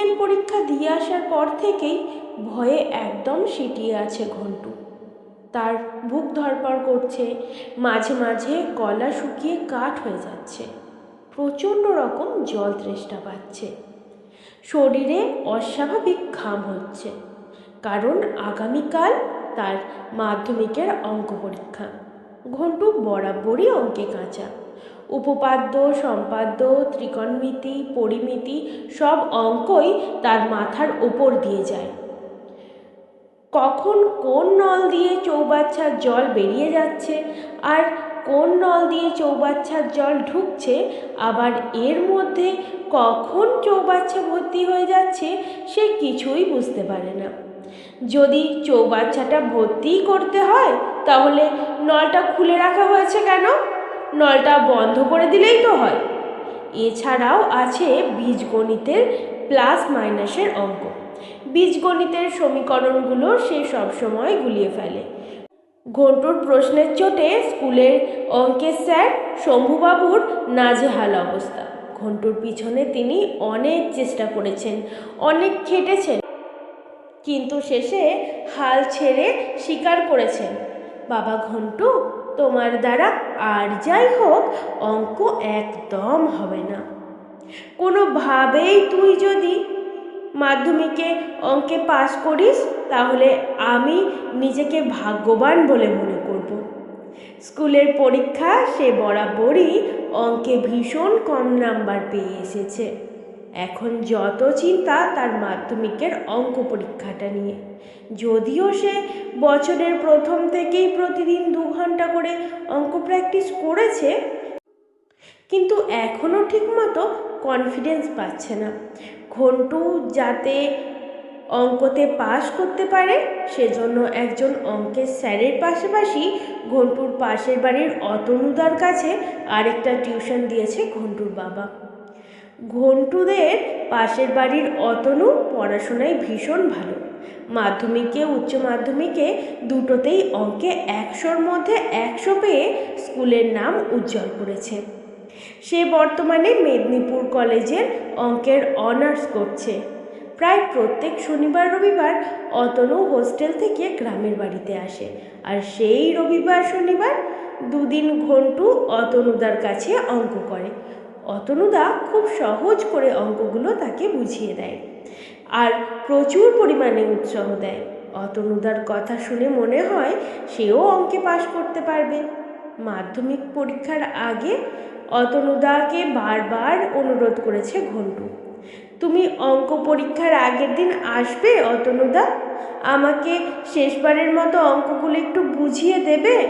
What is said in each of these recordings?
জীবনবিজ্ঞান পরীক্ষা দিয়ে আসার পর থেকেই ভয়ে একদম সিঁটিয়ে আছে ঘন্টু। তার বুক ধড়ফড় করছে, মাঝে মাঝে গলা শুকিয়ে কাঠ হয়ে যাচ্ছে, প্রচণ্ড রকম জল তৃষ্ণা পাচ্ছে। শরীরে অস্বাভাবিক ঘাম হচ্ছে, কারণ আগামীকাল তার মাধ্যমিকের অঙ্ক পরীক্ষা। ঘন্টু বরাবরই অঙ্কে কাঁচা। উপপাদ্য, সম্পাদ্য, ত্রিকোণমিতি, পরিমিতি সব অঙ্কই তার মাথার ওপর দিয়ে যায়। কখন কোন নল দিয়ে চৌবাচ্চার জল বেরিয়ে যাচ্ছে আর কোন নল দিয়ে চৌবাচ্চার জল ঢুকছে, আবার এর মধ্যে কখন চৌবাচ্চা ভর্তি হয়ে যাচ্ছে সে কিছুই বুঝতে পারে না। যদি চৌবাচ্চাটা ভর্তিই করতে হয়, তাহলে নলটা খুলে রাখা হয়েছে কেন? নলটা বন্ধ করে দিলেই তো হয়। এছাড়াও আছে বীজগণিতের প্লাস মাইনাসের অঙ্ক। বীজগণিতের সমীকরণগুলো সে সবসময় গুলিয়ে ফেলে। ঘন্টুর প্রশ্নের চোটে স্কুলের অঙ্কের স্যার শম্ভুবাবুর নাজেহাল অবস্থা। ঘন্টুর পিছনে তিনি অনেক চেষ্টা করেছেন, অনেক খেটেছেন, কিন্তু শেষে হাল ছেড়ে স্বীকার করেছেন। বাবা ঘন্টু তোমার দ্বারা আর যাই হোক, অঙ্ক একদম হবে না। কোনোভাবেই তুই যদি মাধ্যমিকে অঙ্কে পাশ করিস, তাহলে আমি নিজেকে ভাগ্যবান বলে মনে করব। স্কুলের পরীক্ষা সে বরাবরই অঙ্কে ভীষণ কম নাম্বার পেয়ে এসেছে। এখন যত চিন্তা তার মাধ্যমিকের অঙ্ক পরীক্ষাটা নিয়ে। যদিও সে বছরের প্রথম থেকেই প্রতিদিন দু ঘণ্টা করে অঙ্ক প্র্যাকটিস করেছে, কিন্তু এখনও ঠিকমতো কনফিডেন্স পাচ্ছে না। ঘন্টু যাতে অঙ্কতে পাশ করতে পারে, সেজন্য একজন অঙ্কের স্যারের পাশাপাশি ঘন্টুর পাশের বাড়ির অতনুদার কাছে আরেকটা টিউশন দিয়েছে ঘন্টুর বাবা। ঘন্টুদের পাশের বাড়ির অতনু পড়াশোনায় ভীষণ ভালো। মাধ্যমিকে, উচ্চ মাধ্যমিকে দুটোতেই অঙ্কে একশোর মধ্যে একশো পেয়ে স্কুলের নাম উজ্জ্বল করেছে। সে বর্তমানে মেদিনীপুর কলেজের অঙ্কের অনার্স করছে। প্রায় প্রত্যেক শনিবার, রবিবার অতনু হোস্টেল থেকে গ্রামের বাড়িতে আসে আর সেই রবিবার, শনিবার দুদিন ঘন্টু অতনুদার কাছে অঙ্ক করে। অতনুদা খুব সহজ করে অঙ্কগুলো তাকে বুঝিয়ে দেয় আর প্রচুর পরিমাণে উৎসাহ দেয়। অতনুদার কথা শুনে মনে হয় সেও অঙ্কে পাশ করতে পারবে। মাধ্যমিক পরীক্ষার আগে অতনুদাকে বারবার অনুরোধ করেছে ঘন্টু, তুমি অঙ্ক পরীক্ষার আগের দিন আসবে অতনুদা? আমাকে শেষবারের মতো অঙ্কগুলো একটু বুঝিয়ে দেবে?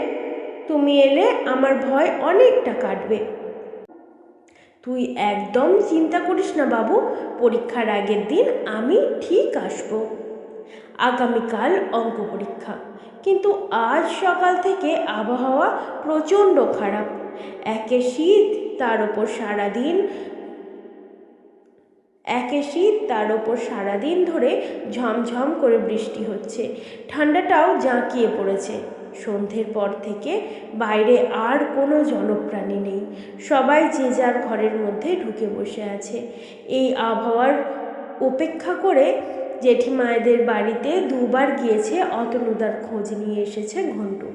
তুমি এলে আমার ভয় অনেকটা কাটবে। তুই একদম চিন্তা করিস না বাবু, পরীক্ষার আগের দিন আমি ঠিক আসব। আগামীকাল অঙ্ক পরীক্ষা। কিন্তু আজ সকাল থেকে আবহাওয়া প্রচণ্ড খারাপ। একে শীত, তার ওপর সারাদিন একে শীত, তার ওপর সারাদিন ধরে ঝমঝম করে বৃষ্টি হচ্ছে। ঠান্ডাটাও জাঁকিয়ে পড়েছে। সন্ধ্যের পর থেকে বাইরে আর কোনো জনপ্রাণী নেই। সবাই যে যার ঘরের মধ্যে ঢুকে বসে আছে। এই আবহাওয়ার উপেক্ষা করে জেঠিমায়েদের বাড়িতে দুবার গিয়েছে অতনুদার খোঁজ নিয়ে এসেছে ঘন্টু।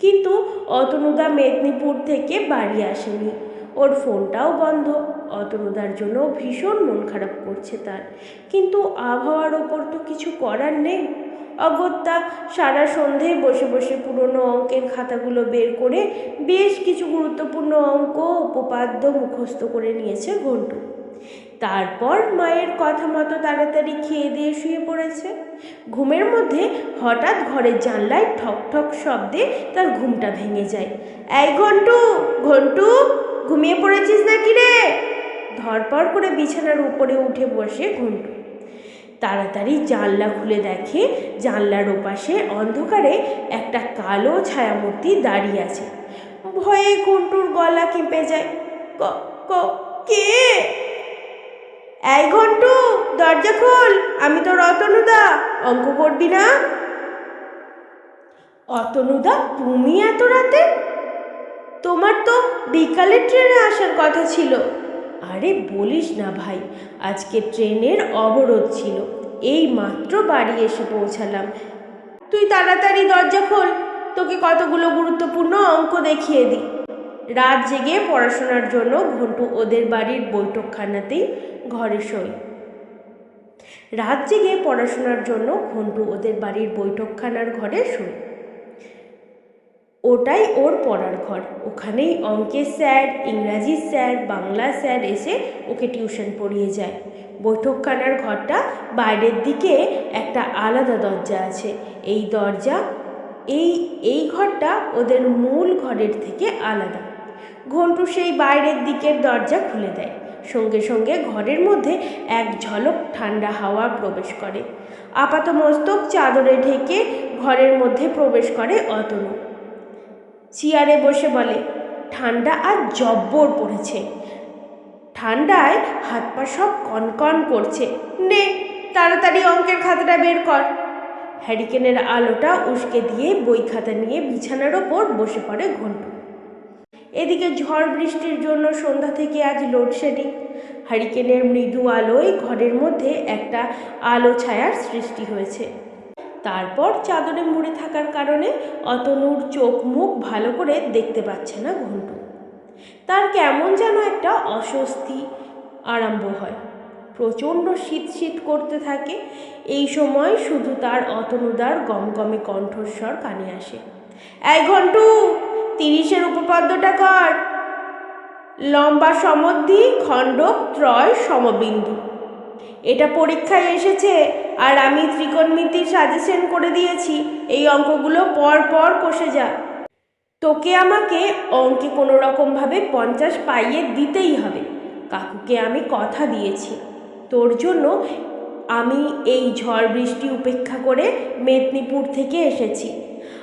কিন্তু অতনুদা মেদিনীপুর থেকে বাড়ি আসেনি। ওর ফোনটাও বন্ধ। অতনুদার জন্য ভীষণ মন খারাপ করছে তার। কিন্তু আবহাওয়ার ওপর তো কিছু করার নেই। অগত্যা সারা সন্ধে বসে বসে পুরনো অঙ্কের খাতাগুলো বের করে বেশ কিছু গুরুত্বপূর্ণ অঙ্ক উপপাদ্য মুখস্থ করে নিয়েছে ঘন্টু। তারপর মায়ের কথা মতো তাড়াতাড়ি খেয়ে দিয়ে শুয়ে পড়েছে। ঘুমের মধ্যে হঠাৎ ঘরের জানলায় ঠক ঠক শব্দে তার ঘুমটা ভেঙে যায়। এই ঘন্টু ঘন্টু, ঘুমিয়ে পড়েছিস নাকি রে? ধরপড় করে বিছানার উপরে উঠে বসে ঘন্টু। তাড়াতাড়ি জানলা খুলে দেখে জানলার ওপাশে অন্ধকারে একটা কালো ছায়ামূর্তি দাঁড়িয়ে আছে। ভয়ে ঘন্টুর গলা কেঁপে যায়। ক ক এই ঘন্টু, দরজা খোল, আমি তো রতনুদা অঙ্ক করবি না? অতনুদা, তুমি এত রাতে? তোমার তো বিকালের ট্রেনে আসার কথা ছিল। আরে বলিস না ভাই, আজকে ট্রেনের অবরোধ ছিল, এই মাত্র বাড়ি এসে পৌঁছালাম। তুই তাড়াতাড়ি দরজা খোল, তোকে কতগুলো গুরুত্বপূর্ণ অঙ্ক দেখিয়ে দিই। রাত জেগে পড়াশোনার জন্য ঘন্টু ওদের বাড়ির বৈঠকখানাতেই ঘরে শোয়। রাত জেগে পড়াশোনার জন্য ঘন্টু ওদের বাড়ির বৈঠকখানার ঘরে শোয়। ওটাই ওর পড়ার ঘর। ওখানেই অঙ্কের স্যার, ইংরাজি স্যার, বাংলা স্যার এসে ওকে টিউশন পড়িয়ে যায়। বৈঠকখানার ঘরটা বাইরের দিকে একটা আলাদা দরজা আছে। এই দরজা, এই এই ঘরটা ওদের মূল ঘরের থেকে আলাদা। ঘন্টু সেই বাইরের দিকের দরজা খুলে দেয়। সঙ্গে সঙ্গে ঘরের মধ্যে এক ঝলক ঠান্ডা হাওয়া প্রবেশ করে। আপাত মস্তক চাদরে ঢেকে ঘরের মধ্যে প্রবেশ করে অতনু। চেয়ারে বসে বলে, ঠান্ডা আর জব্বর পড়েছে। ঠান্ডায় হাত পা সব কনকন করছে। নে, তাড়াতাড়ি অঙ্কের খাতাটা বের কর। হ্যারিকেনের আলোটা উস্কে দিয়ে বই খাতা নিয়ে বিছানার ওপর বসে পড়ে ঘন্টু। এদিকে ঝড় বৃষ্টির জন্য সন্ধ্যা থেকে আজ লোডশেডিং। হারিকেনের মৃদু আলোয় ঘরের মধ্যে একটা আলো ছায়ার সৃষ্টি হয়েছে। তারপর চাদরে মুড়ে থাকার কারণে অতনুর চোখ মুখ ভালো করে দেখতে পাচ্ছে না ঘন্টু। তার কেমন যেন একটা অস্বস্তি আরম্ভ হয়। প্রচণ্ড শীত শীত করতে থাকে। এই সময় শুধু তার অতনুদার গমগমে কণ্ঠস্বর কানে আসে। এক ঘন্টু, তিরিশের উপপাদ্যটা কর। লম্বা সমদ্ধি খণ্ডক, ত্রয়, সমবিন্দু। এটা পরীক্ষায় এসেছে আর আমি ত্রিকোণমিতির সাজেশন করে দিয়েছি, এই অঙ্কগুলো পর পর কষে যা। তোকে আমাকে অঙ্কে কোনো রকমভাবে পঞ্চাশ পাইয়ে দিতেই হবে। কাকুকে আমি কথা দিয়েছি। তোর জন্য আমি এই ঝড় বৃষ্টি উপেক্ষা করে মেদিনীপুর থেকে এসেছি।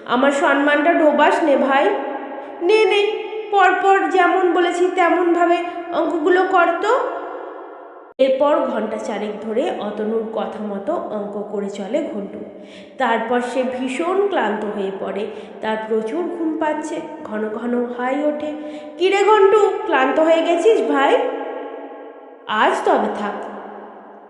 আমার সম্মানটা ডোবাস নে ভাই। নে নে, পরপর যেমন বলেছি তেমনভাবে অঙ্কগুলো করতো এরপর ঘণ্টা চারেক ধরে অতনুর কথা মতো অঙ্ক করে চলে ঘন্টু। তারপর সে ভীষণ ক্লান্ত হয়ে পড়ে। তার প্রচুর ঘুম পাচ্ছে। ঘন ঘন হাই ওঠে। কিরে ঘন্টু, ক্লান্ত হয়ে গেছিস ভাই? আজ তবে থাক।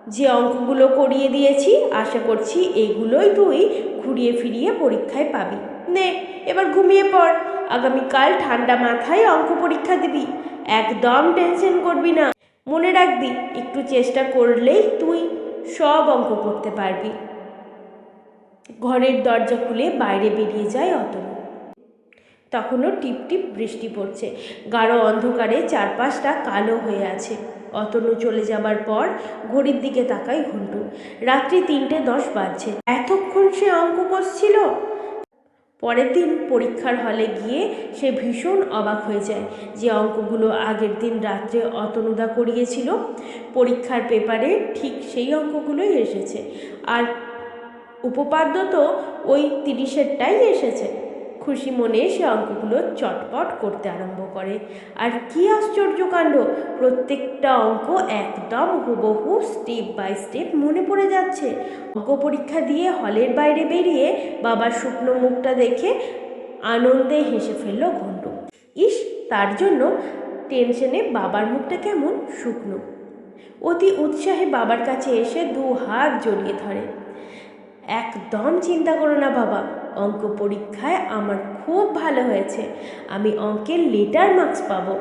যে অঙ্কগুলো করিয়ে দিয়েছি, আশা করছি এগুলোই তুই ঘুরিয়ে ফিরিয়ে পরীক্ষায় পাবি। নে, এবার ঘুমিয়ে পড়। আগামীকাল ঠান্ডা মাথায় অঙ্ক পরীক্ষা দিবি। একদম টেনশন করবি না। মনে রাখবি, একটু চেষ্টা করলেই তুই সব অঙ্ক করতে পারবি। ঘরের দরজা খুলে বাইরে বেরিয়ে যায় অতনু। তখনও টিপ টিপ বৃষ্টি পড়ছে। গাঢ় অন্ধকারে চারপাশটা কালো হয়ে আছে। অতনু চলে যাবার পর ঘড়ির দিকে তাকাই ঘন্টু। রাত্রি তিনটে দশ বাজছে। এতক্ষণ সে অঙ্ক কষছিল পরের দিন পরীক্ষার হলে গিয়ে সে ভীষণ অবাক হয়ে যায় যে অঙ্কগুলো আগের দিন রাত্রে অতনুদা করিয়েছিল। পরীক্ষার পেপারে ঠিক সেই অঙ্কগুলোই এসেছে। আর উপপাদ্য তো ওই তিরিশেরটাই এসেছে। খুশি মনে সে অঙ্কগুলো চটপট করতে আরম্ভ করে। আর কি আশ্চর্য কাণ্ড! প্রত্যেকটা অঙ্ক একদম হুবহু স্টেপ বাই স্টেপ মনে পড়ে যাচ্ছে। অঙ্ক পরীক্ষা দিয়ে হলের বাইরে বেরিয়ে বাবার শুকনো মুখটা দেখে আনন্দে হেসে ফেলল ঘন্টু। ইস, তার জন্য টেনশনে বাবার মুখটা কেমন শুকনো। অতি উৎসাহে বাবার কাছে এসে দু হাত জড়িয়ে ধরে। একদম চিন্তা করো না বাবা। অঙ্ক পরীক্ষায় আমার খুব ভালো হয়েছে। আমি অঙ্কের লেটার মার্কস পাবো।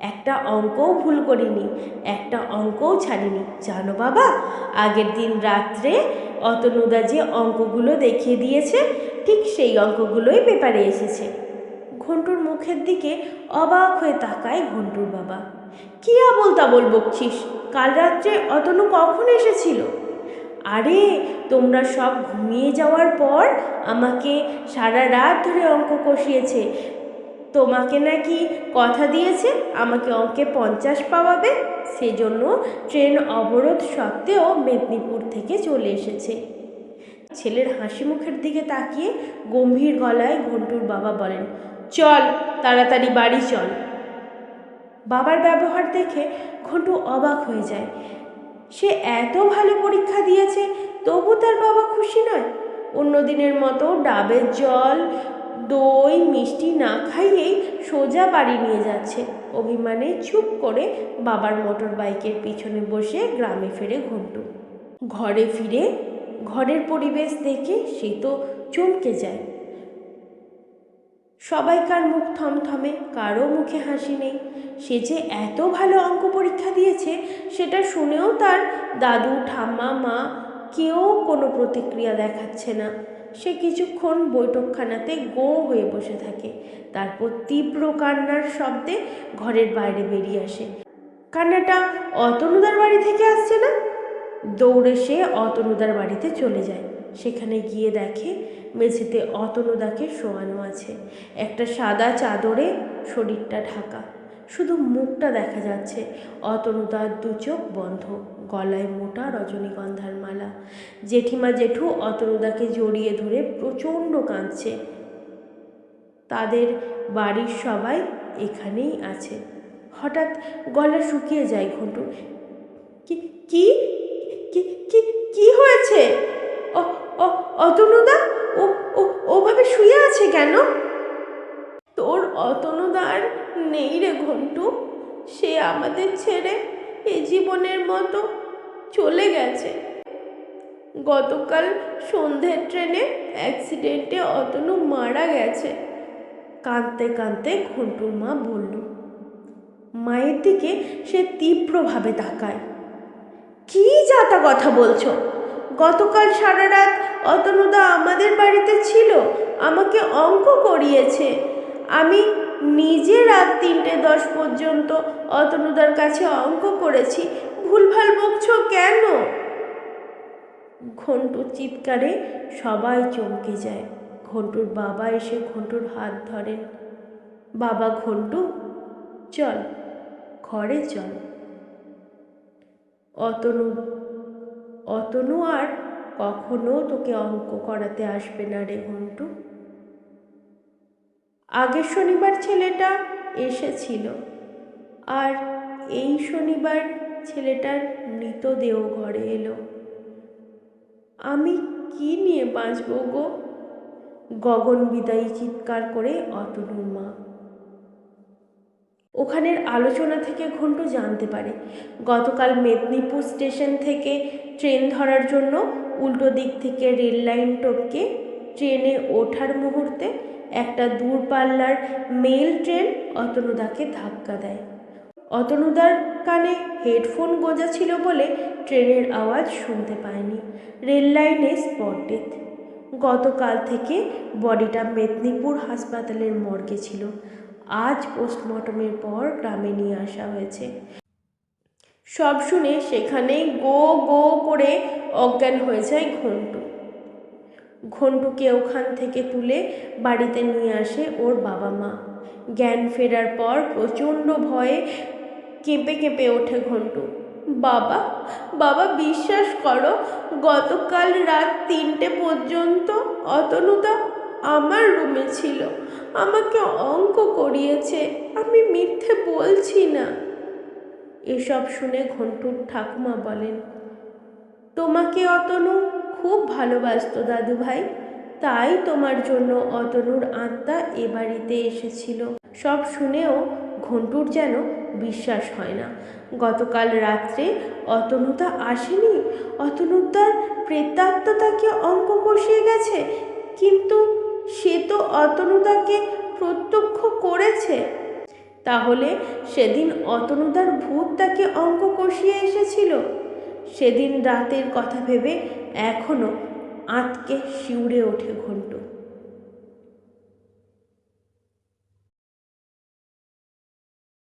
একটা অঙ্কও ভুল করিনি, একটা অঙ্কও ছাড়িনি। জানো বাবা, আগের দিন রাত্রে অতনুদা যে অঙ্কগুলো দেখিয়ে দিয়েছে, ঠিক সেই অঙ্কগুলোই পেপারে এসেছে। ঘন্টুর মুখের দিকে অবাক হয়ে তাকায় ঘন্টুর বাবা। কী আবল তাবল বকছিস? কাল রাত্রে অতনু কখন এসেছিল? আরে, তোমরা সব ঘুমিয়ে যাওয়ার পর আমাকে সারা রাত ধরে অঙ্ক কষিয়েছে। তোমাকে নাকি কথা দিয়েছে, আমাকে অঙ্কে পঞ্চাশ পাওয়াবে। সেজন্য ট্রেন অবরোধ সত্ত্বেও মেদিনীপুর থেকে চলে এসেছে। ছেলের হাসি মুখের দিকে তাকিয়ে গম্ভীর গলায় ঘন্টুর বাবা বলেন, চল, তাড়াতাড়ি বাড়ি চল। বাবার ব্যবহার দেখে ঘন্টু অবাক হয়ে যায়। সে এত ভালো পরীক্ষা দিয়েছে, তবু তার বাবা খুশি নয়। অন্য দিনের মতো ডাবের জল, দই, মিষ্টি না খাইয়েই সোজা বাড়ি নিয়ে যাচ্ছে। অভিমানে চুপ করে বাবার মোটর বাইকের পিছনে বসে গ্রামে ফেরে ঘন্টু। ঘরে ফিরে, ঘরের পরিবেশ দেখে সে তো চমকে যায়। সবাইকার মুখ থমথমে কারও মুখে হাসি নেই। সে যে এত ভালো অঙ্ক পরীক্ষা দিয়েছে, সেটা শুনেও তার দাদু, ঠাম্মা, মা কেউ কোনো প্রতিক্রিয়া দেখাচ্ছে না। সে কিছুক্ষণ বৈঠকখানাতে গো হয়ে বসে থাকে। তারপর তীব্র কান্নার শব্দে ঘরের বাইরে বেরিয়ে আসে। কান্নাটা অতনুদার বাড়ি থেকে আসছে না? দৌড়ে সে অতনুদার বাড়িতে চলে যায়। সেখানে গিয়ে দেখে মেঝেতে অতনুদাকে শোয়ানো আছে। একটা সাদা চাদরে শরীরটা ঢাকা। শুধু মুখটা দেখা যাচ্ছে। অতনুদার দু চোখ বন্ধ, গলায় মোটা রজনীগন্ধার মালা। জেঠিমা জেঠু অতনুদাকে জড়িয়ে ধরে প্রচণ্ড কাঁদছে। তাদের বাড়ির সবাই এখানেই আছে। হঠাৎ গলা শুকিয়ে যায় কি কি কি কি হয়েছে ও ও অতনুদা, ও ওভাবে শুয়ে আছে কেন? তোর অতনুদার নেই রে ঘন্টু। সে আমাদের ছেড়ে এ জীবনের মতো চলে গেছে। গতকাল সন্ধ্যের ট্রেনে অ্যাক্সিডেন্টে অতনু মারা গেছে। কাঁদতে কাঁদতে ঘন্টুর মা বলল, মায়ের দিকে সে তীব্রভাবে তাকায়। কি যাতা কথা বলছো? গতকাল সারা রাত অতনুদা আমাদের বাড়িতে ছিল, আমাকে অঙ্ক করিয়েছে। আমি নিজে রাত তিনটে দশ পর্যন্ত অতনুদার কাছে অঙ্ক করেছি। ভুলভাল বকছো কেন? ঘন্টুর চিৎকারে সবাই চমকে যায়। ঘন্টুর বাবা এসে ঘন্টুর হাত ধরেন। বাবা, ঘন্টু, চল, ঘরে চল। অতনু অতনু আর কখনো তোকে অঙ্ক করাতে আসবে না রে ঘন্টু। আগের শনিবার ছেলেটা এসেছিল। আর এই শনিবার ছেলেটার মৃতদেহ ঘরে এলো। আমি কি নিয়ে বাঁচব গো? গগন বিদায়ী চিৎকার করে অতনুর মা ওখানের আলোচনা থেকে ঘন্টু জানতে পারে। গতকাল মেদিনীপুর স্টেশন থেকে ট্রেন ধরার জন্য উল্টো দিক থেকে রেল লাইন টপকে ট্রেনে ওঠার মুহূর্তে একটা দূরপাল্লার মেল ট্রেন অতনুদাকে ধাক্কা দেয়। অতনুদার কানে হেডফোন গোজা ছিল বলে ট্রেনের আওয়াজ শুনতে পায়নি। রেল লাইনে স্পট ডেথ। গতকাল থেকে বডিটা মেদিনীপুর হাসপাতালের মর্গে ছিল। আজ পোস্টমর্টমের পর গ্রামে নিয়ে আসা হয়েছে। সব শুনে সেখানে গো গো করে অজ্ঞান হয়ে যায় ঘন্টু। ঘন্টুকে ওখান থেকে তুলে বাড়িতে নিয়ে আসে ওর বাবা মা। জ্ঞান ফেরার পর প্রচণ্ড ভয়ে কেঁপে কেঁপে ওঠে ঘন্টু। বাবা বাবা বিশ্বাস করো, গতকাল রাত তিনটে পর্যন্ত অতনুদা আমার রুমে ছিল। আমাকে অঙ্ক করিয়েছে। আমি মিথ্যে বলছি না। এসব শুনে ঘন্টুর ঠাকুমা বলেন, তোমাকে অতনু খুব ভালোবাসতো দাদু ভাই তাই তোমার জন্য অতনুর আত্মা এ বাড়িতে এসেছিল সব শুনেও ঘন্টুর যেন বিশ্বাস হয় না। গতকাল রাত্রে অতনুতা আসেনি। অতনুতার প্রেতাত্মা তাকে অঙ্ক কষিয়ে গেছে। কিন্তু সে তো অতনুদাকে প্রত্যক্ষ করেছে। তাহলে সেদিন অতনুদার ভূত তাকে অঙ্ক কষিয়ে এসেছিল। সেদিন রাতের কথা ভেবে এখনও আঁতকে শিউরে ওঠে ঘন্টু।